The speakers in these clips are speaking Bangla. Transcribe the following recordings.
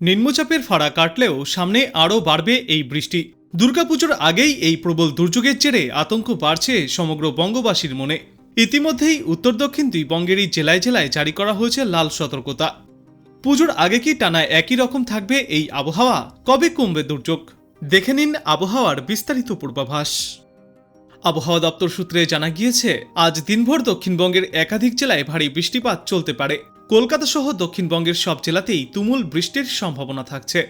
নিম্নচাপের ফাড়া কাটলেও সামনে আরও বাড়বে এই বৃষ্টি। দুর্গাপুজোর আগেই এই প্রবল দুর্যোগের জেরে আতঙ্ক বাড়ছে সমগ্র বঙ্গবাসীর মনে। ইতিমধ্যেই উত্তর দক্ষিণ দুই বঙ্গেরই জেলায় জেলায় জারি করা হয়েছে লাল সতর্কতা। পুজোর আগে কি টানা একই রকম থাকবে এই আবহাওয়া? কবে কমবে দুর্যোগ? দেখে নিন আবহাওয়ার বিস্তারিত পূর্বাভাস। আবহাওয়া দপ্তর সূত্রে জানা গিয়েছে, আজ দিনভর দক্ষিণবঙ্গের একাধিক জেলায় ভারী বৃষ্টিপাত চলতে পারে। কলকাতা সহ দক্ষিণবঙ্গের সব জেলাতেই তুমুল বৃষ্টির সম্ভাবনা থাকছে।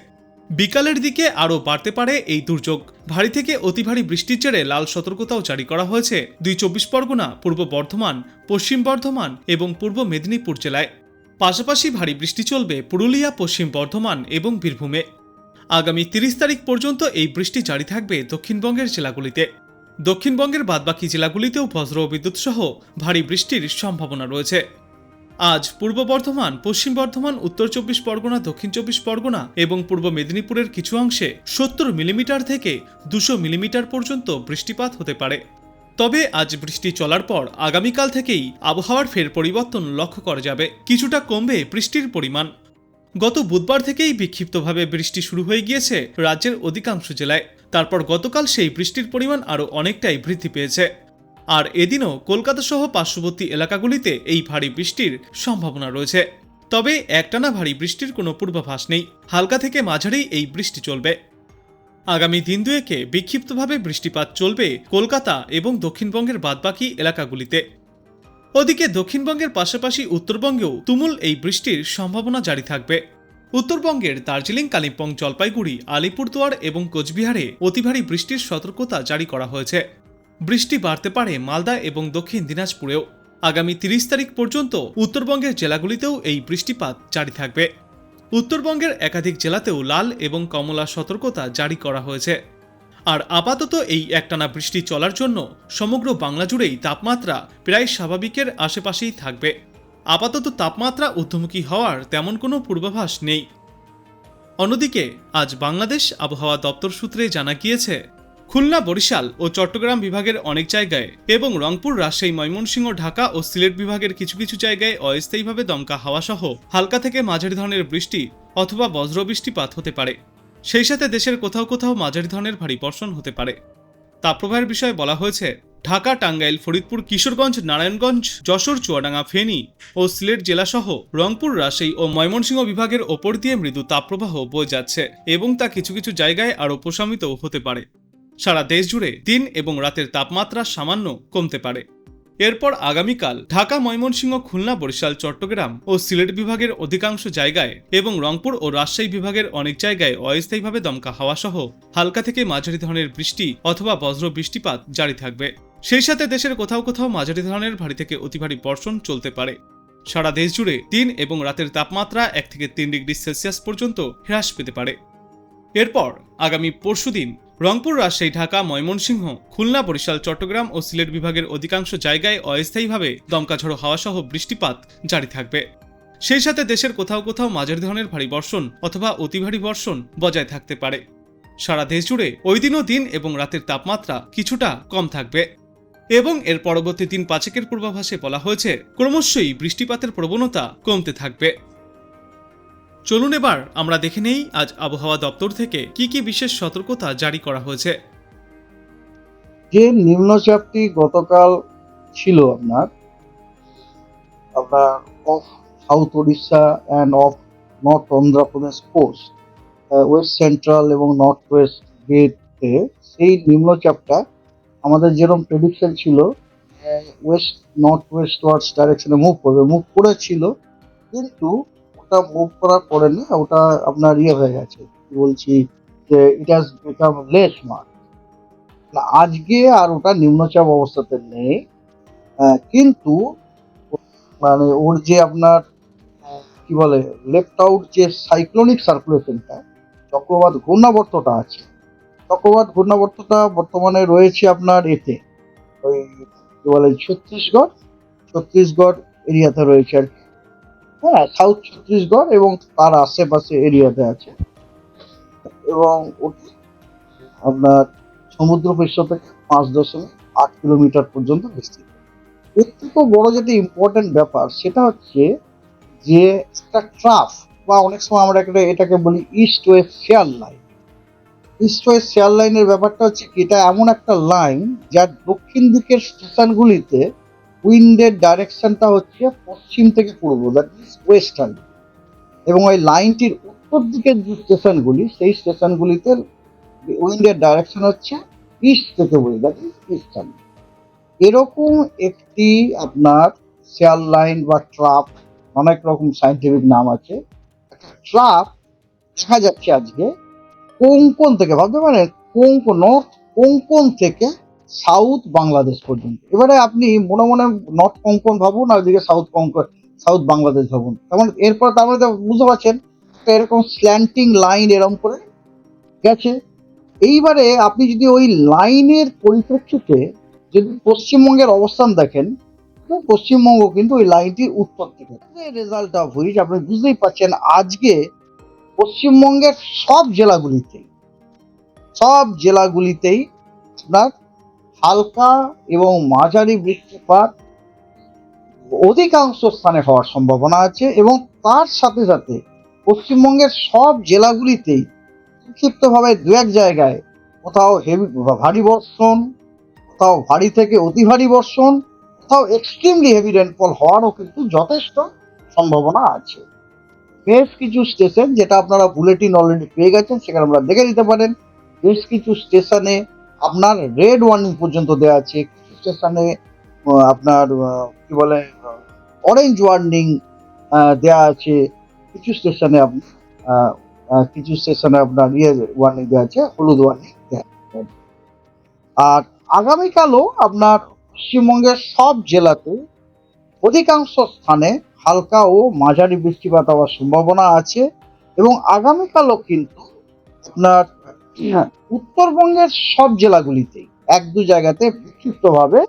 বিকালের দিকে আরও বাড়তে পারে এই দুর্যোগ। ভারী থেকে অতি ভারী বৃষ্টির জেরে লাল সতর্কতাও জারি করা হয়েছে দুই চব্বিশ পরগনা, পূর্ব বর্ধমান, পশ্চিম বর্ধমান এবং পূর্ব মেদিনীপুর জেলায়। পাশাপাশি ভারী বৃষ্টি চলবে পুরুলিয়া, পশ্চিম বর্ধমান এবং বীরভূমে। আগামী তিরিশ তারিখ পর্যন্ত এই বৃষ্টি জারি থাকবে দক্ষিণবঙ্গের জেলাগুলিতে। দক্ষিণবঙ্গের বাদবাকি জেলাগুলিতেও বজ্র বিদ্যুৎ সহ ভারী বৃষ্টির সম্ভাবনা রয়েছে। আজ পূর্ব বর্ধমান, পশ্চিম বর্ধমান, উত্তর চব্বিশ পরগনা, দক্ষিণ চব্বিশ পরগনা এবং পূর্ব মেদিনীপুরের কিছু অংশে সত্তর মিলিমিটার থেকে দুশো মিলিমিটার পর্যন্ত বৃষ্টিপাত হতে পারে। তবে আজ বৃষ্টি চলার পর আগামীকাল থেকেই আবহাওয়ার ফের পরিবর্তন লক্ষ্য করা যাবে। কিছুটা কমবে বৃষ্টির পরিমাণ। গত বুধবার থেকেই বিক্ষিপ্তভাবে বৃষ্টি শুরু হয়ে গিয়েছে রাজ্যের অধিকাংশ জেলায়। তারপর গতকাল সেই বৃষ্টির পরিমাণ আরও অনেকটাই বৃদ্ধি পেয়েছে। আর এদিনও কলকাতা সহ পার্শ্ববর্তী এলাকাগুলিতে এই ভারী বৃষ্টির সম্ভাবনা রয়েছে। তবে একটানা ভারী বৃষ্টির কোনো পূর্বাভাস নেই। হালকা থেকে মাঝারি এই বৃষ্টি চলবে। আগামী দিন দুয়েকে বিক্ষিপ্তভাবে বৃষ্টিপাত চলবে কলকাতা এবং দক্ষিণবঙ্গের বাদবাকি এলাকাগুলিতে। ওদিকে দক্ষিণবঙ্গের পাশাপাশি উত্তরবঙ্গেও তুমুল এই বৃষ্টির সম্ভাবনা জারি থাকবে। উত্তরবঙ্গের দার্জিলিং, কালিম্পং, জলপাইগুড়ি, আলিপুরদুয়ার এবং কোচবিহারে অতি ভারী বৃষ্টির সতর্কতা জারি করা হয়েছে। বৃষ্টি বাড়তে পারে মালদা এবং দক্ষিণ দিনাজপুরেও। আগামী তিরিশ তারিখ পর্যন্ত উত্তরবঙ্গের জেলাগুলিতেও এই বৃষ্টিপাত জারি থাকবে। উত্তরবঙ্গের একাধিক জেলাতেও লাল এবং কমলা সতর্কতা জারি করা হয়েছে। আর আপাতত এই একটানা বৃষ্টি চলার জন্য সমগ্র বাংলা জুড়েই তাপমাত্রা প্রায় স্বাভাবিকের আশেপাশেই থাকবে। আপাতত তাপমাত্রা ঊর্ধ্বমুখী হওয়ার তেমন কোনো পূর্বাভাস নেই। অন্যদিকে, আজ বাংলাদেশ আবহাওয়া দপ্তর সূত্রে জানা গিয়েছে খুলনা, বরিশাল ও চট্টগ্রাম বিভাগের অনেক জায়গায় এবং রংপুর, রাজশাহী, ময়মনসিংহ, ঢাকা ও সিলেট বিভাগের কিছু কিছু জায়গায় অস্থায়ীভাবে দমকা হাওয়া সহ হালকা থেকে মাঝারি ধরনের বৃষ্টি অথবা বজ্র বৃষ্টিপাত হতে পারে। সেই সাথে দেশের কোথাও কোথাও মাঝারি ধরনের ভারী বর্ষণ হতে পারে। তাপপ্রবাহের বিষয়ে বলা হয়েছে, ঢাকা, টাঙ্গাইল, ফরিদপুর, কিশোরগঞ্জ, নারায়ণগঞ্জ, যশোর, চুয়াডাঙ্গা, ফেনী ও সিলেট জেলাসহ রংপুর, রাজশাহী ও ময়মনসিংহ বিভাগের ওপর দিয়ে মৃদু তাপপ্রবাহ বয়ে যাচ্ছে এবং তা কিছু কিছু জায়গায় আরও প্রশমিতও হতে পারে। সারা দেশ জুড়ে দিন এবং রাতের তাপমাত্রা সামান্য কমতে পারে। এরপর আগামীকাল ঢাকা, ময়মনসিংহ, খুলনা, বরিশাল, চট্টগ্রাম ও সিলেট বিভাগের অধিকাংশ জায়গায় এবং রংপুর ও রাজশাহী বিভাগের অনেক জায়গায় অস্থায়ীভাবে দমকা হাওয়া সহ হালকা থেকে মাঝারি ধরনের বৃষ্টি অথবা বজ্র বৃষ্টিপাত জারি থাকবে। সেই সাথে দেশের কোথাও কোথাও মাঝারি ধরনের ভারী থেকে অতি ভারী বর্ষণ চলতে পারে। সারা দেশ জুড়ে দিন এবং রাতের তাপমাত্রা এক থেকে তিন ডিগ্রি সেলসিয়াস পর্যন্ত হ্রাস পেতে পারে। এরপর আগামী পরশুদিন রংপুর, রাজশাহী, ঢাকা, ময়মনসিংহ, খুলনা, বরিশাল, চট্টগ্রাম ও সিলেট বিভাগের অধিকাংশ জায়গায় অস্থায়ীভাবে দমকা ঝড়ো হাওয়া সহ বৃষ্টিপাত জারি থাকবে। সেই সাথে দেশের কোথাও কোথাও মাঝারি ধরনের ভারী বর্ষণ অথবা অতি ভারী বর্ষণ বজায় থাকতে পারে। সারা দেশ জুড়ে ওই দিনও দিন এবং রাতের তাপমাত্রা কিছুটা কম থাকবে। এবং এর পরবর্তী দিন পাঁচেকের পূর্বাভাসে বলা হয়েছে, ক্রমশই বৃষ্টিপাতের প্রবণতা কমতে থাকবে। চলুন এবার আমরা দেখে নেই আজ আবহাওয়া দপ্তর থেকে কি কি বিশেষ সতর্কতা জারি করা হয়েছে। যে নিম্নচাপটি গতকাল ছিল আপনার আপনার off south Odisha and off north Andhra Pradesh coast west central এবং নর্থ ওয়েস্ট গেটে সেই নিম্নচাপটা আমাদের যেরকম প্রেডিকশন ছিল ওয়েস্ট নর্থ ওয়েস্ট ওয়ার্ডস ডাইরেকশনে মুভ করবে মুভ করেছিল, কিন্তু ওটা মুভ করার পরে না ওটা আপনার ইয়ে হয়ে গেছে। বলছি? যে it has become less mark না, আজকে আর ওটা নিম্নচাপ অবস্থাতে নেই। আহ, কিন্তু মানে ওর যে আপনার কি বলে লেফট আউট যে সাইক্লোনিক সার্কুলেশনটা চক্রবাত ঘূর্ণাবর্তটা আছে। চক্রবাত ঘূর্ণাবর্তটা বর্তমানে রয়েছে আপনার এতে ওই কি বলে ছত্তিশগড় ছত্তিশগড় এরিয়াতে রয়েছে আর কি। হ্যাঁ সাউথ ছত্তিশগড় এবং তার আশেপাশে এরিয়াতে আছে। এবং আপনার সমুদ্র পৃষ্ঠ থেকে পাঁচ দশমিক আট কিলোমিটার পর্যন্ত বিস্তৃত। এর থেকেও বড় যেটা ইম্পর্টেন্ট ব্যাপার, সেটা হচ্ছে যে একটা ট্রাফ বা অনেক সময় আমরা একটা এটাকে বলি east west shear line east west shear লাইনের ব্যাপারটা হচ্ছে কি এটা এমন একটা লাইন যার দক্ষিণ দিকের স্টেশনগুলিতে উইন্ডের ডাইরেকশনটা হচ্ছে পশ্চিম থেকে পূর্ব দ্যাট ইজ ওয়েস্টার্ন এবং ওই লাইনটির উত্তর দিকের যে স্টেশনগুলি, সেই স্টেশনগুলিতে উইন্ডের ডাইরেকশন হচ্ছে ইস্ট থেকে বলি দ্যাট ইজ ইস্টার্ন এরকম একটি আপনার শেয়ার লাইন বা ট্রাপ অনেক রকম সাইন্টিফিক নাম আছে। ট্রাপ দেখা যাচ্ছে আজকে কোঙ্কন থেকে, ভাবতে পারেন, কোঙ্কন নর্থ কোঙ্কন থেকে সাউথ বাংলাদেশ পর্যন্ত। এবারে আপনি মনে মনে নর্থ কোঙ্কন ভাবুন, আর ওইদিকে সাউথ কোঙ্কন, সাউথ বাংলাদেশ ভাবুন। তেমন এরপর তার মানে বুঝতে পারছেন এরকম স্ল্যান্টিং লাইন এরকম করে গেছে। এইবারে আপনি যদি ওই লাইনের পরিপ্রেক্ষিতে যদি পশ্চিমবঙ্গের অবস্থান দেখেন পশ্চিমবঙ্গ কিন্তু ওই লাইনটির উত্তর থেকে রেজাল্ট অফ হুইচ আপনি বুঝতেই পারছেন, আজকে পশ্চিমবঙ্গের সব জেলাগুলিতেই সব জেলাগুলিতেই আপনার হালকা এবং মাঝারি বৃষ্টিপাত অধিকাংশ স্থানে হওয়ার সম্ভাবনা আছে এবং তার সাথে সাথে পশ্চিমবঙ্গের সব জেলাগুলিতেই সংক্ষিপ্তভাবে দু এক জায়গায় কোথাও হেভি ভারী বর্ষণ, কোথাও ভারী থেকে অতি ভারী বর্ষণ, কোথাও এক্সট্রিমলি হেভি রেনফল হওয়ারও কিন্তু যথেষ্ট সম্ভাবনা আছে। বেশ কিছু স্টেশন যেটা আপনারা বুলেটিন অলরেডি পেয়ে গেছেন, সেখানে আপনারা দেখে নিতে পারেন। বেশ কিছু স্টেশনে আপনার রেড ওয়ার্নিং পর্যন্ত দেওয়া আছে কিছু স্টেশনে আপনার কি বলে অরেঞ্জ ওয়ার্নিং দেওয়া আছে কিছু স্টেশনে কিছু স্টেশনে আপনার ইয়ে ওয়ার্নিং দেওয়া আছে, হলুদ ওয়ার্নিং দেওয়া। আর আগামীকালও আপনার পশ্চিমবঙ্গের সব জেলাতে অধিকাংশ স্থানে হালকা ও মাঝারি বৃষ্টিপাত হওয়ার সম্ভাবনা আছে এবং আগামীকালও কিন্তু আপনার উত্তরবঙ্গের সব জেলাগুলিতেই এক দু জায়গাতে বিক্ষিপ্তভাবে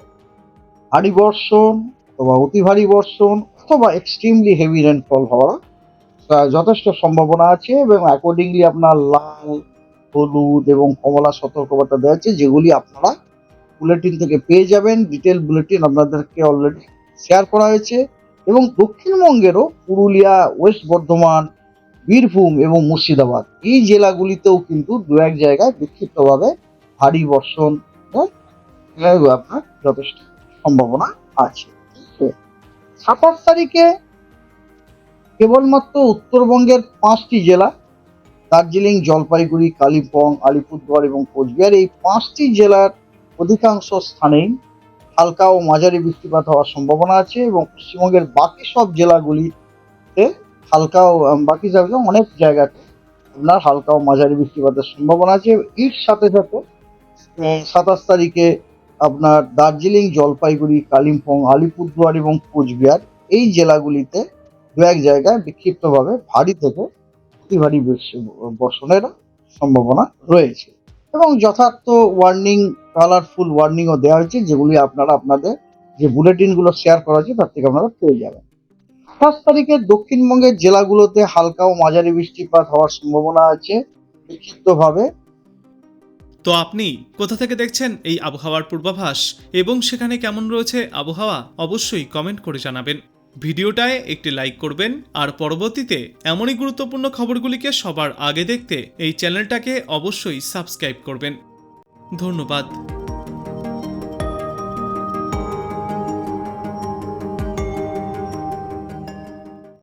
ভারী বর্ষণ অথবা অতি ভারী বর্ষণ অথবা এক্সট্রিমলি হেভি রেনফল হওয়ার যথেষ্ট সম্ভাবনা আছে এবং অ্যাকর্ডিংলি আপনার লাল, হলুদ এবং কমলা সতর্কবার্তা দেওয়া আছে, যেগুলি আপনারা বুলেটিন থেকে পেয়ে যাবেন। ডিটেল বুলেটিন আপনাদেরকে অলরেডি শেয়ার করা হয়েছে এবং দক্ষিণবঙ্গেরও পুরুলিয়া, ওয়েস্ট বর্ধমান বীরভূম এবং মুর্শিদাবাদ। এই জেলাগুলিতেও কিন্তু দু এক জায়গায় বিক্ষিপ্তভাবে ভারী বর্ষণ হ্যাঁ, আপনার যথেষ্ট সম্ভাবনা আছে। সাতাশ তারিখে কেবলমাত্র উত্তরবঙ্গের পাঁচটি জেলা দার্জিলিং জলপাইগুড়ি কালিম্পং আলিপুরদুয়ার এবং কোচবিহার এই পাঁচটি জেলার অধিকাংশ স্থানেই হালকা ও মাঝারি বৃষ্টিপাত হওয়ার সম্ভাবনা আছে এবং পশ্চিমবঙ্গের বাকি সব জেলাগুলিতে হালকা ও আম, বাকি জায়গায় অনেক জায়গাতে আপনার হালকা ও মাঝারি বৃষ্টিপাতের সম্ভাবনা আছে। এর সাথে সাথে সাতাশ তারিখে আপনার দার্জিলিং জলপাইগুড়ি কালিম্পং আলিপুরদুয়ার এবং কোচবিহার এই জেলাগুলিতে দু এক জায়গায় বিক্ষিপ্তভাবে ভারী থেকে অতি ভারী বর্ষণের সম্ভাবনা রয়েছে। এবং যথার্থ ওয়ার্নিং কালারফুল ওয়ার্নিংও দেওয়া হয়েছে যেগুলি আপনারা আপনাদের যে বুলেটিনগুলো শেয়ার করা হয়েছে তার থেকে আপনারা পেয়ে যাবেন। আঠাশ তারিখে দক্ষিণবঙ্গের জেলাগুলোতে হালকা ও মাঝারি বৃষ্টিপাত হওয়ার সম্ভাবনা আছে বিক্ষিপ্তভাবে। তো আপনি কোথা থেকে দেখছেন এই আবহাওয়ার পূর্বাভাস এবং সেখানে কেমন রয়েছে আবহাওয়া অবশ্যই কমেন্ট করে জানাবেন। ভিডিওটায় একটি লাইক করবেন আর পরবর্তীতে এমনই গুরুত্বপূর্ণ খবরগুলিকে সবার আগে দেখতে এই চ্যানেলটাকে অবশ্যই সাবস্ক্রাইব করবেন। ধন্যবাদ।